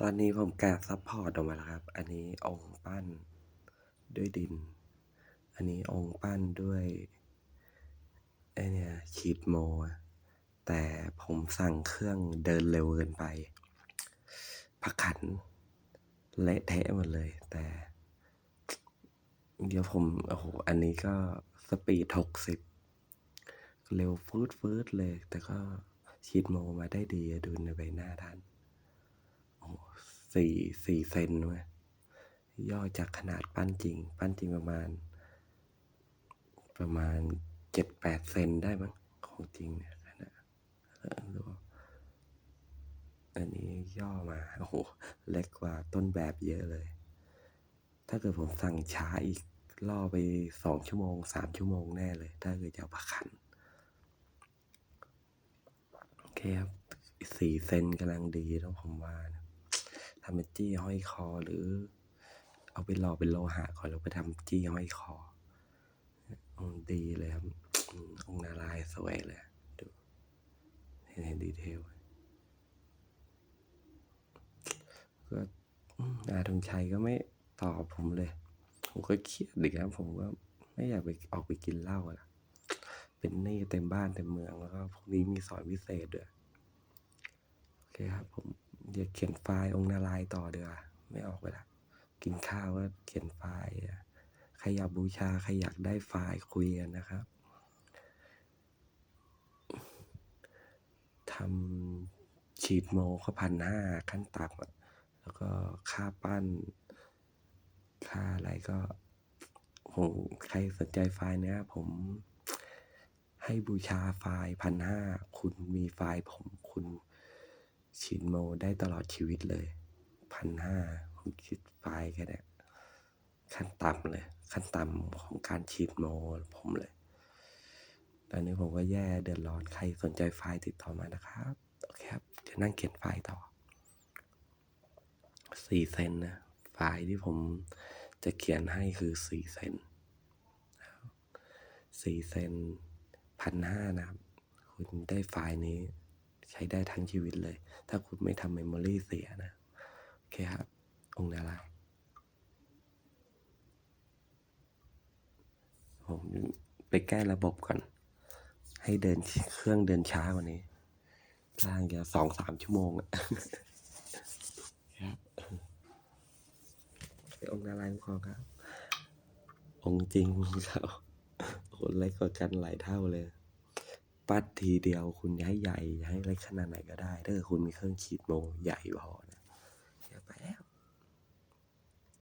ตอนนี้ผมแกะซัพพอร์ตออกมาแล้วครับ อันนี้องค์ปั้นด้วยดิน อันนี้องค์ปั้นด้วยไอเนี่ยชีดโม แต่ผมสั่งเครื่องเดินเร็วเกินไปพักขันเละเทะหมดเลย แต่ เดี๋ยวผม โอ้โห อันนี้ก็สปีดหกสิบเร็วฟืดฟืดเลย แต่ก็ชีดโมมาได้ดีดูในใบหน้าท่าน สี่สี่เซนเว้ยย่อจากขนาดปั้นจริง ปั้นจริงประมาณ ประมาณเจ็ดแปดเซนได้มั้งของจริงเนี่ยขนาดเออดูอันนี้ย่อมาโอ้โหเล็กกว่าต้นแบบเยอะเลย ถ้าเกิดผมสั่งช้าอีกล่อไปสองชั่วโมงสามชั่วโมงแน่เลย ถ้าเกิดจะเอาประคันโอเคครับสี่เซนกำลังดีต้องผมว่านะ ทำเป็นจี้ห้อยคอ หรือ เอาไปหล่อเป็นโลหะก่อนแล้วไปทำจี้ห้อยคออืมดีเลยครับองค์นารายสวยเลยดูเห็นเห็นดีเทลก็อาธงชัยก็ไม่ตอบผมเลย ผมก็เครียดดิครับผมก็ไม่อยากไปออกไปกินเหล้าละเป็นหนี้เต็มบ้านเต็มเมืองแล้วก็พรุ่งนี้มีสอนพิเศษด้วย โอเคครับผม เดี๋ยวเขียนไฟล์องค์นารายต่อเดี๋ยไม่ออกไปละกินข้าวก็เขียนไฟล์ใครอยากบูชาใครอยากได้ไฟล์คุยกันนะครับทำฉีดโมก็พันห้าขั้นต่ำแล้วก็ค่าปั้น ค่าอะไรก็ผมใครสนใจไฟล์เนี้ยผมให้บูชาไฟล์พันห้าคุณมีไฟล์ผมคุณ ฉีดโมได้ตลอดชีวิตเลยพันห้าผมคิดไฟล์แค่เนี้ยขั้นต่ำเลย ขั้นต่ำของการฉีดโมผมเลย ตอนนี้ผมก็แย่เดือดร้อนใครสนใจไฟล์ติดต่อมานะครับ โอเคครับ จะนั่งเขียนไฟล์ต่อสี่เซนนะ ไฟล์ที่ผมจะเขียนให้คือสี่เซนสี่เซนพันห้านะครับ คุณได้ไฟล์นี้ ใช้ได้ทั้งชีวิตเลย ถ้าคุณไม่ทำเมมโมรี่เสียนะ โอเคครับ องค์นารายผมไปแก้ระบบก่อน ให้เดินเครื่องเดินช้ากว่านี้ทางจะสองสามชั่วโมงอะครับไปองค์นารายณ์พอครับ องค์จริงครับคนเล็กกว่ากันหลายเท่าเลย ปัดทีเดียวคุณย้ายใหญ่ย้ายเล็กขนาดไหนก็ได้ถ้าเกิดคุณมีเครื่องขีดโมใหญ่พอนะเดี๋ยไปแล้ว